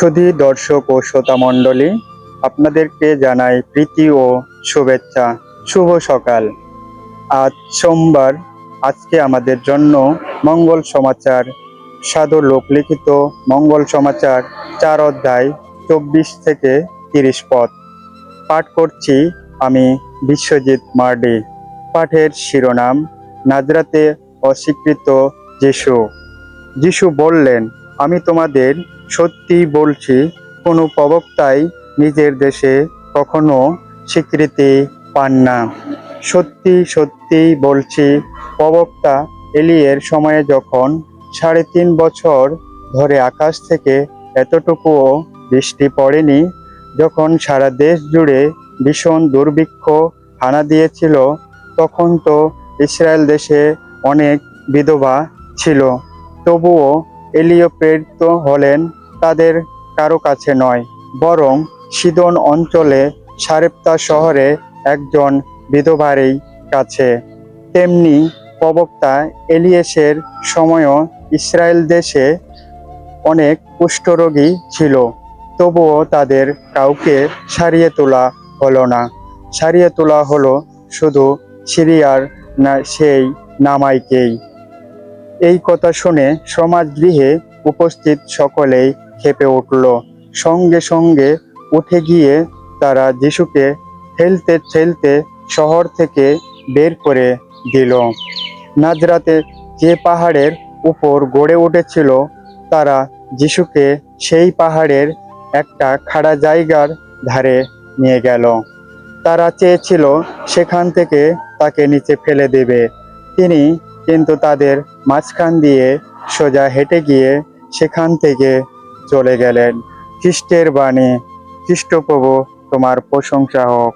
সুধী দর্শক ও শ্রোতা মণ্ডলী, আপনাদেরকে জানাই প্রীতি ও শুভেচ্ছা। শুভ সকাল। আজ সোমবার, আজকে আমাদের জন্য মঙ্গল সমাচার সাধু লোকলিখিত মঙ্গল সমাচার চার অধ্যায় চব্বিশ থেকে তিরিশ পদ পাঠ করছি আমি বিশ্বজিৎ মার্ডি। পাঠের শিরোনাম, নাজরাতে অস্বীকৃত যিশু। যিশু বললেন, আমি তোমাদের সত্যি বলছি, কোনো প্রবক্তাই নিজের দেশে কখনো স্বীকৃতি পান না। সত্যি সত্যি বলছি, প্রবক্তা এলিয়ের সময়ে যখন সাড়ে তিন বছর ধরে আকাশ থেকে এতটুকুও বৃষ্টি পড়েনি, যখন সারা দেশ জুড়ে ভীষণ দুর্ভিক্ষ হানা দিয়েছিল, তখন তো ইসরায়েল দেশে অনেক বিধবা ছিল। তবুও এলিও প্রেরিত হলেন তাদের কারও কাছে নয়, বরং সিদন অঞ্চলে সারেপ্তা শহরে একজন বিধবারই কাছে। তেমনি প্রবক্তা এলিয়েসের সময়ও ইসরায়েল দেশে অনেক কুষ্ঠরোগী ছিল, তবুও তাদের কাউকে সারিয়ে তোলা হলো না। সারিয়ে তোলা হলো শুধু সিরিয়ার না, সেই নামাইকেই। এই কথা শুনে সমাজগৃহে উপস্থিত সকলেই খেপে উঠল। সঙ্গে সঙ্গে উঠে গিয়ে তারা যিশুকে ঠেলতে ঠেলতে শহর থেকে বের করে দিল। নাজরাতে যে পাহাড়ের উপর গড়ে উঠেছিল, তারা যিশুকে সেই পাহাড়ের একটা খাড়া জায়গার ধারে নিয়ে গেল। তারা চেয়েছিল সেখান থেকে তাকে নিচে ফেলে দেবে। তিনি কিন্তু তাদের মাঝখান দিয়ে সোজা হেঁটে গিয়ে সেখান থেকে চলে গেলেন। খ্রিস্টের বাণী খ্রিস্টপ্রভু তোমার প্রশংসা হোক।